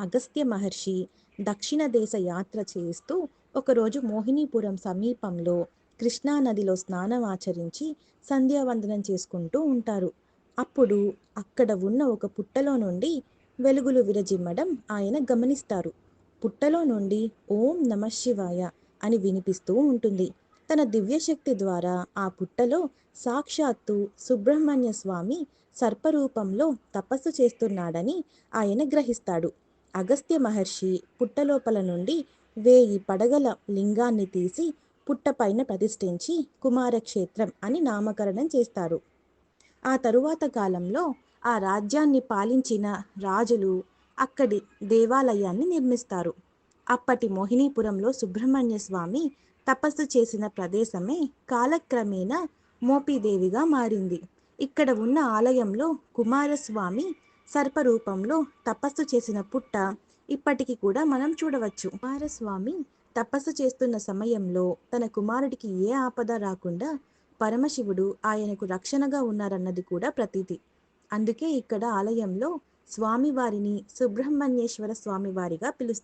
అగస్త్య మహర్షి దక్షిణ దేశ యాత్ర చేస్తూ ఒకరోజు మోహినీపురం సమీపంలో కృష్ణానదిలో స్నానం ఆచరించి సంధ్యావందనం చేసుకుంటూ ఉంటారు. అప్పుడు అక్కడ ఉన్న ఒక పుట్టలో నుండి వెలుగులు విరజిమ్మడం ఆయన గమనిస్తారు. పుట్టలో నుండి ఓం నమ శివాయ అని వినిపిస్తూ ఉంటుంది. తన దివ్యశక్తి ద్వారా ఆ పుట్టలో సాక్షాత్తు సుబ్రహ్మణ్య స్వామి సర్పరూపంలో తపస్సు చేస్తున్నాడని ఆయన గ్రహిస్తాడు. అగస్త్య మహర్షి పుట్టలోపల నుండి వేయి పడగల లింగాన్ని తీసి పుట్టపైన ప్రతిష్ఠించి కుమారక్షేత్రం అని నామకరణం చేస్తారు. ఆ తరువాత కాలంలో ఆ రాజ్యాన్ని పాలించిన రాజులు అక్కడి దేవాలయాన్ని నిర్మిస్తారు. అప్పటి మోహినీపురంలో సుబ్రహ్మణ్య స్వామి తపస్సు చేసిన ప్రదేశమే కాలక్రమేణా మోపిదేవిగా మారింది. ఇక్కడ ఉన్న ఆలయంలో కుమారస్వామి సర్పరూపంలో తపస్సు చేసిన పుట్ట ఇప్పటికి కూడా మనం చూడవచ్చు. కుమారస్వామి తపస్సు చేస్తున్న సమయంలో తన కుమారుడికి ఏ ఆపద రాకుండా పరమశివుడు ఆయనకు రక్షణగా ఉన్నారన్నది కూడా ప్రతీతి. అందుకే ఇక్కడ ఆలయంలో స్వామివారిని సుబ్రహ్మణ్యేశ్వర స్వామివారిగా పిలుస్తారు.